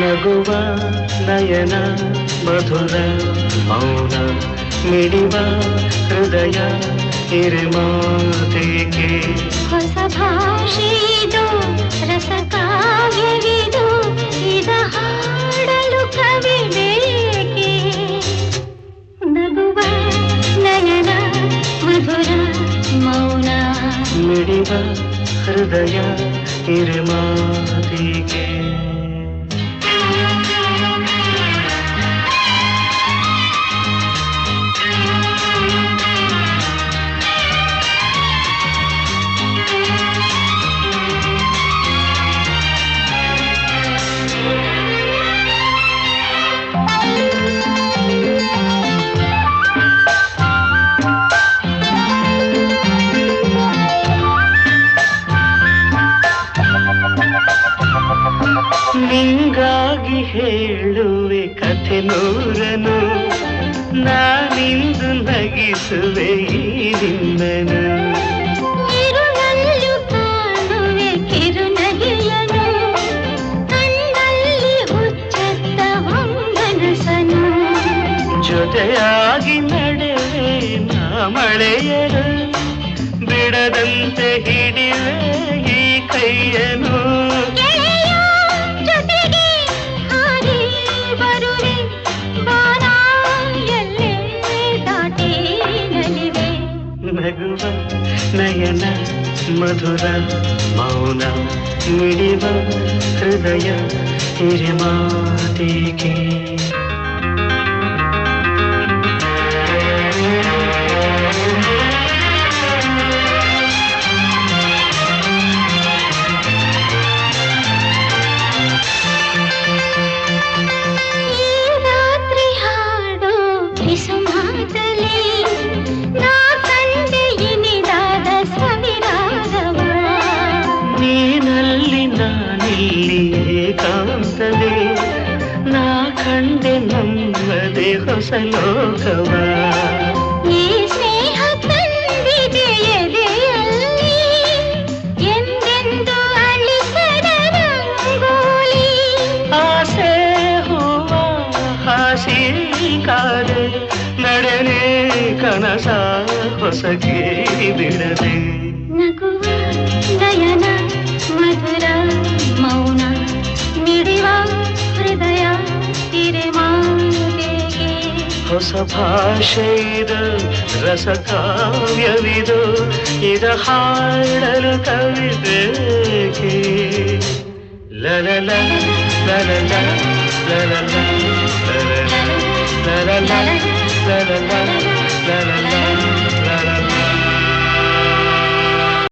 నగువా నయన మధుర మౌన మిడివా హృదయ ಹಿರಿಮಾತೆಗೆ ಹೊಸ ಭಾಷೆದು ರಸ ಕಾವ್ಯವಿದು ಇದ ಹಾಡಲು ಕವಿ ಬೇಕೆ? ನಗುವ ನಯನ ಮಧುರ ಮೌನ. ಮಿಡಿವ ಹೃದಯ ಹಿರಿಮಾತೆಗೆ ಹೇಳುವೆ ಕಥೆ ನೂರನು ನಾನಿಂದು ನಗಿಸುವೆ ಈ ನಿನ್ನನು. ಜೊತೆಯಾಗಿ ನಡೆವೆ ನಾ ಮಳೆಯರು ಬಿಡದಂತೆ ಹಿಡಿವೆ ಈ ಕೈಯನು ನಯನ ಮಧುರ ಮೌನ ಮಿಡಿವ ಹೃದಯ ಹಿರಿಮಾತಿಗೆ ನಾನಿಲ್ಲಿ ಏಕಾಂತವೇ ನಾ ಕಂಡೆ ನಮ್ಮದೇ ಹೊಸ ಲೋಕವ ಈ ಸ್ನೇಹ ತಂದಿದೆ ಎದೆಯಲ್ಲಿ ಎಂದೆಂದು ಅಳಿಸದ ರಂಗೋಲಿ ಆಸೆ ಹೂವ ಹಾಸಿ ಕಾದೆ ನಡೆನೆ ಕನಸ ಹೊಸಗೆ ಬಿಡದೆ ನಗುವ ನಯನ ಮಧುರ ಹೊಸ ಭಾಷೆ ಇದು ರಸ ಕಾವ್ಯವಿದು ಇದ ಹಾಡಲು ಕವಿತೆಗೆ ಲಲಲ ಲಲಲ ಲಲಲ ಲಲಲ ಲಲಲ ಲಲಲ ಲಲಲ